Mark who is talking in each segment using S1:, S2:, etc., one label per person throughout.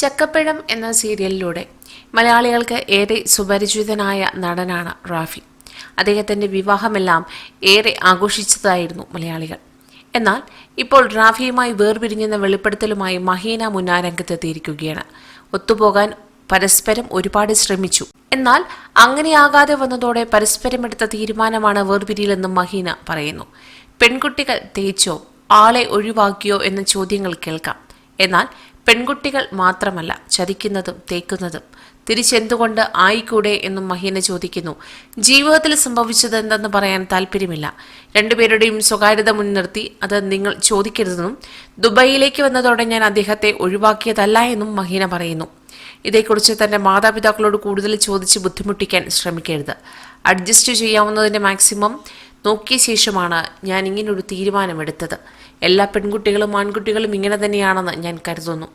S1: ചക്കപ്പഴം എന്ന സീരിയലിലൂടെ മലയാളികൾക്ക് ഏറെ സുപരിചിതനായ നടനാണ് റാഫി. അദ്ദേഹത്തിന്റെ വിവാഹമെല്ലാം ഏറെ ആഘോഷിച്ചതായിരുന്നു മലയാളികൾ. എന്നാൽ ഇപ്പോൾ റാഫിയുമായി വേർപിരിഞ്ഞെന്ന വെളിപ്പെടുത്തലുമായി മഹീന മുന്നാരംഗത്തെത്തിയിരിക്കുകയാണ്. ഒത്തുപോകാൻ പരസ്പരം ഒരുപാട് ശ്രമിച്ചു. എന്നാൽ അങ്ങനെയാകാതെ വന്നതോടെ പരസ്പരം എടുത്ത തീരുമാനമാണ് വേർപിരിയിലെന്നും മഹീന പറയുന്നു. പെൺകുട്ടികൾ തേച്ചോ ആളെ ഒഴിവാക്കിയോ എന്ന ചോദ്യങ്ങൾ കേൾക്കാം. എന്നാൽ പെൺകുട്ടികൾ മാത്രമല്ല ചതിക്കുന്നതും തേക്കുന്നതും. തിരിച്ചെന്തുകൊണ്ട് ആയിക്കൂടെ എന്നും മഹീന ചോദിക്കുന്നു. ജീവിതത്തിൽ സംഭവിച്ചത് എന്തെന്ന് പറയാൻ താല്പര്യമില്ല. രണ്ടുപേരുടെയും സ്വകാര്യത മുൻനിർത്തി അത് നിങ്ങൾ ചോദിക്കരുതെന്നും ദുബൈയിലേക്ക് വന്നതോടെ ഞാൻ അദ്ദേഹത്തെ ഒഴിവാക്കിയതല്ല എന്നും മഹീന പറയുന്നു. ഇതേക്കുറിച്ച് തന്റെ മാതാപിതാക്കളോട് കൂടുതൽ ചോദിച്ച് ബുദ്ധിമുട്ടിക്കാൻ ശ്രമിക്കരുത്. അഡ്ജസ്റ്റ് ചെയ്യാവുന്നതിന്റെ മാക്സിമം നോക്കിയ ശേഷമാണ് ഞാൻ ഇങ്ങനൊരു തീരുമാനമെടുത്തത്. എല്ലാ പെൺകുട്ടികളും ആൺകുട്ടികളും ഇങ്ങനെ തന്നെയാണെന്ന് ഞാൻ കരുതുന്നു.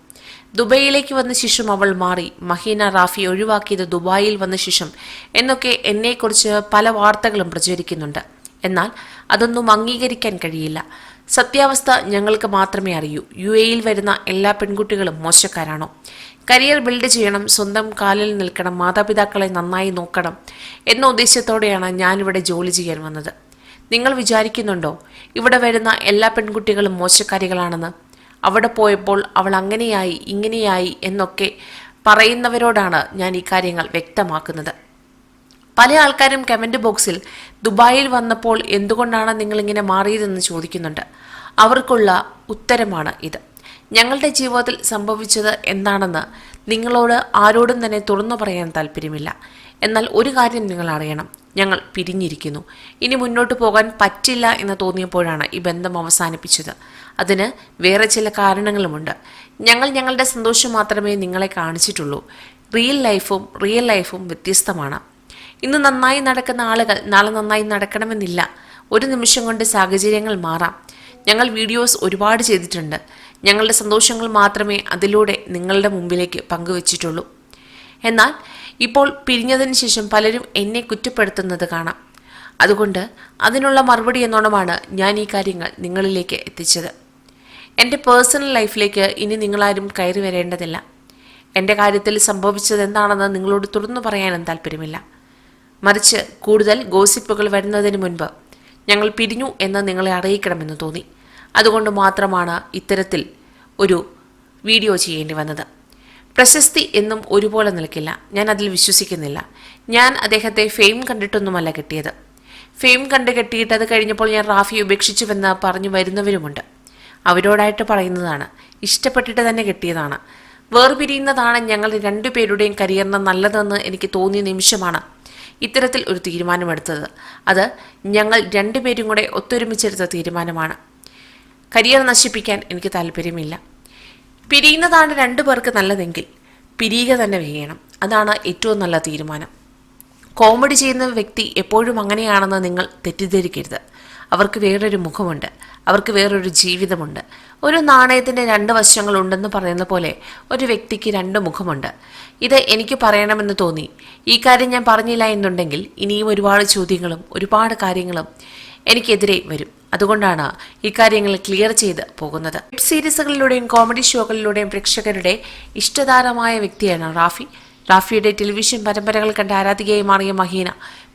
S1: ദുബൈയിലേക്ക് വന്ന ശേഷം അവൾ മാറി. മഹീന റാഫി ഒഴിവാക്കിയത് ദുബായിൽ വന്ന ശേഷം എന്നൊക്കെ എന്നെക്കുറിച്ച് പല വാർത്തകളും പ്രചരിക്കുന്നുണ്ട്. എന്നാൽ അതൊന്നും അംഗീകരിക്കാൻ കഴിയില്ല. സത്യാവസ്ഥ ഞങ്ങൾക്ക് മാത്രമേ അറിയൂ. യു എയിൽ വരുന്ന എല്ലാ പെൺകുട്ടികളും മോശക്കാരാണോ? കരിയർ ബിൽഡ് ചെയ്യണം സ്വന്തം കാലിൽ നിൽക്കണം മാതാപിതാക്കളെ നന്നായി നോക്കണം എന്ന ഉദ്ദേശത്തോടെയാണ് ഞാനിവിടെ ജോലി ചെയ്യാൻ വന്നത്. നിങ്ങൾ വിചാരിക്കുന്നുണ്ടോ? ഇവിടെ വരുന്ന എല്ലാ പെൺകുട്ടികളും മോശക്കാരികളാണെന്ന്. അവിടെ പോയപ്പോൾ അവൾ അങ്ങനെയായി ഇങ്ങനെയായി എന്നൊക്കെ പറയുന്നവരോടാണ് ഞാൻ ഈ കാര്യങ്ങൾ വ്യക്തമാക്കുന്നത്. പല ആൾക്കാരും കമന്റ് ബോക്സിൽ ദുബായിൽ വന്നപ്പോൾ എന്തുകൊണ്ടാണ് നിങ്ങൾ ഇങ്ങനെ മാറിയതെന്ന് ചോദിക്കുന്നുണ്ട്. അവർക്കുള്ള ഉത്തരമാണ് ഇത്. ഞങ്ങളുടെ ജീവിതത്തിൽ സംഭവിച്ചത് എന്താണെന്ന് നിങ്ങളോട് ആരോടും തന്നെ തുറന്നു പറയാൻ താല്പര്യമില്ല എന്നാൽ ഒരു കാര്യം നിങ്ങൾ അറിയണം. ഞങ്ങൾ പിരിഞ്ഞിരിക്കുന്നു. ഇനി മുന്നോട്ട് പോകാൻ പറ്റില്ല എന്ന് തോന്നിയപ്പോഴാണ് ഈ ബന്ധം അവസാനിപ്പിച്ചത്. അതിന് വേറെ ചില കാരണങ്ങളുമുണ്ട്. ഞങ്ങൾ ഞങ്ങളുടെ സന്തോഷം മാത്രമേ നിങ്ങളെ കാണിച്ചിട്ടുള്ളൂ. റിയൽ ലൈഫും റിയൽ ലൈഫും വ്യത്യസ്തമാണ്. ഇന്ന് നന്നായി നടക്കുന്ന ആളുകൾ നാളെ നന്നായി നടക്കണമെന്നില്ല. ഒരു നിമിഷം കൊണ്ട് സാഹചര്യങ്ങൾ മാറാം. ഞങ്ങൾ വീഡിയോസ് ഒരുപാട് ചെയ്തിട്ടുണ്ട്. ഞങ്ങളുടെ സന്തോഷങ്ങൾ മാത്രമേ അതിലൂടെ നിങ്ങളുടെ മുമ്പിലേക്ക് പങ്കുവച്ചിട്ടുള്ളൂ. എന്നാൽ ഇപ്പോൾ പിരിഞ്ഞതിന് ശേഷം പലരും എന്നെ കുറ്റപ്പെടുത്തുന്നത് കാണാം. അതുകൊണ്ട് അതിനുള്ള മറുപടി എന്നോണമാണ് ഞാൻ ഈ കാര്യങ്ങൾ നിങ്ങളിലേക്ക് എത്തിച്ചത്. എന്റെ പേഴ്സണൽ ലൈഫിലേക്ക് ഇനി നിങ്ങളാരും കയറി വരേണ്ടതില്ല. എന്റെ കാര്യത്തിൽ സംഭവിച്ചത് എന്താണെന്ന് നിങ്ങളോട് തുറന്നു പറയാനും താല്പര്യമില്ല മറിച്ച് കൂടുതൽ ഗോസിപ്പുകൾ വരുന്നതിന് മുൻപ് ഞങ്ങൾ പിരിഞ്ഞു എന്ന് നിങ്ങളെ അറിയിക്കണമെന്ന് തോന്നി. അതുകൊണ്ട് മാത്രമാണ് ഇത്തരത്തിൽ ഒരു വീഡിയോ ചെയ്യേണ്ടി വന്നത്. പ്രശസ്തി എന്നും ഒരുപോലെ നിൽക്കില്ല. ഞാൻ അതിൽ വിശ്വസിക്കുന്നില്ല. ഞാൻ അദ്ദേഹത്തെ ഫെയിം കണ്ടിട്ടൊന്നുമല്ല കിട്ടിയത്. ഫെയിം കണ്ട് കെട്ടിയിട്ട് അത് കഴിഞ്ഞപ്പോൾ ഞാൻ റാഫി ഉപേക്ഷിച്ചുവെന്ന് പറഞ്ഞു വരുന്നവരുമുണ്ട്. അവരോടായിട്ട് പറയുന്നതാണ്. ഇഷ്ടപ്പെട്ടിട്ട് തന്നെ കെട്ടിയതാണ്. വേർപിരിയുന്നതാണ് ഞങ്ങൾ രണ്ടുപേരുടെയും കരിയറിന് നല്ലതെന്ന് എനിക്ക് തോന്നിയ നിമിഷമാണ് ഇത്തരത്തിൽ ഒരു തീരുമാനമെടുത്തത്. അത് ഞങ്ങൾ രണ്ടുപേരും കൂടെ ഒത്തൊരുമിച്ചെടുത്ത തീരുമാനമാണ്. കരിയർ നശിപ്പിക്കാൻ എനിക്ക് താല്പര്യമില്ല. പിരിയുന്നതാണ് രണ്ടു പേർക്ക് നല്ലതെങ്കിൽ പിരിയുക തന്നെ വേണം. അതാണ് ഏറ്റവും നല്ല തീരുമാനം. കോമഡി ചെയ്യുന്ന വ്യക്തി എപ്പോഴും അങ്ങനെയാണെന്ന് നിങ്ങൾ തെറ്റിദ്ധരിക്കരുത്. അവർക്ക് വേറൊരു മുഖമുണ്ട്. അവർക്ക് വേറൊരു ജീവിതമുണ്ട്. ഒരു നാണയത്തിന്റെ രണ്ട് വശങ്ങളുണ്ടെന്ന് പറയുന്ന പോലെ ഒരു വ്യക്തിക്ക് രണ്ട് മുഖമുണ്ട്. ഇത് എനിക്ക് പറയണമെന്ന് തോന്നി. ഈ കാര്യം ഞാൻ പറഞ്ഞില്ല എന്നുണ്ടെങ്കിൽ ഇനിയും ഒരുപാട് ചോദ്യങ്ങളും ഒരുപാട് കാര്യങ്ങളും എനിക്കെതിരെ വരും. അതുകൊണ്ടാണ് ഇക്കാര്യങ്ങൾ ക്ലിയർ ചെയ്ത് പോകുന്നത്. വെബ് സീരീസുകളിലൂടെയും കോമഡി ഷോകളിലൂടെയും പ്രേക്ഷകരുടെ ഇഷ്ടതാരമായ വ്യക്തിയാണ് റാഫി. റാഫിയുടെ ടെലിവിഷൻ പരമ്പരകൾ കണ്ട ആരാധികയായി മാറിയ മഹീന.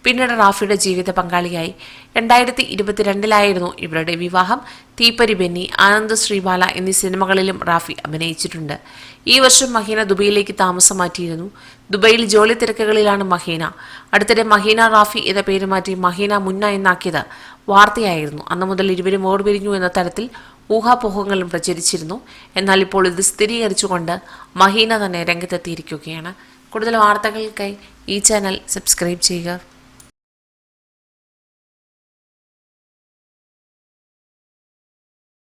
S1: പിന്നീട് റാഫിയുടെ ജീവിത പങ്കാളിയായി. രണ്ടായിരത്തി ഇരുപത്തിരണ്ടിലായിരുന്നു ഇവരുടെ വിവാഹം. തീപ്പരി ബെന്നി ആനന്ദ് ശ്രീബാല എന്നീ സിനിമകളിലും റാഫി അഭിനയിച്ചിട്ടുണ്ട്. ഈ വർഷം മഹീന ദുബൈയിലേക്ക് താമസം മാറ്റിയിരുന്നു. ദുബൈയിൽ ജോലി തിരക്കുകളിലാണ് മഹീന. അടുത്തിടെ മഹീന റാഫി എന്ന പേര് മാറ്റി മഹീന മുന്ന എന്നാക്കിയത് വാർത്തയായിരുന്നു. അന്നു മുതൽ ഇരുവരും ഓർപിരിഞ്ഞു എന്ന തരത്തിൽ ഊഹാപോഹങ്ങളും പ്രചരിച്ചിരുന്നു. എന്നാൽ ഇപ്പോൾ ഇത് സ്ഥിരീകരിച്ചുകൊണ്ട് മഹീന തന്നെ രംഗത്തെത്തിയിരിക്കുകയാണ്. കൂടുതൽ വാർത്തകൾക്കായി ഈ ചാനൽ സബ്സ്ക്രൈബ് ചെയ്യുക.